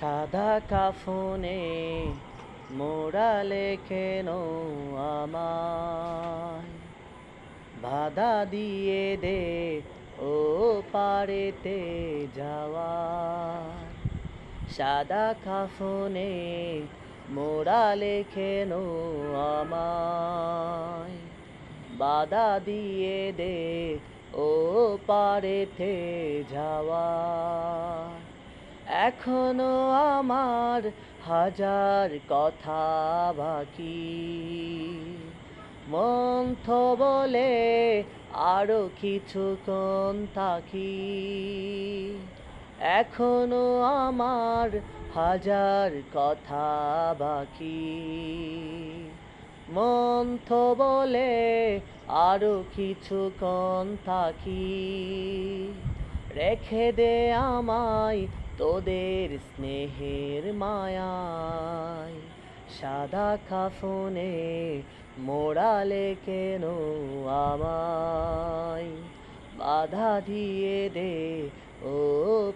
সাদা কাফনে মোড়ালে কেন আমায়। বাধা দিয়ে দে ও পারেতে যাওয়া সাদা কাফনে মোড়ালে কেন আমায়। বাধা দিয়ে দে ও পারেতে যাওয়া এখনও আমার হাজার কথা বাকি। মন্থ বলে আরও কিছুক্ষণ থাকি। এখনও আমার হাজার কথা বাকি। মন্থ বলে আরও কিছুক্ষণ থাকি। রেখে দে আমায় তোদের স্নেহের মায়ায় সাদা কাফনে মোড়ালে কেন আমায়? বাধা দিয়ে দে ও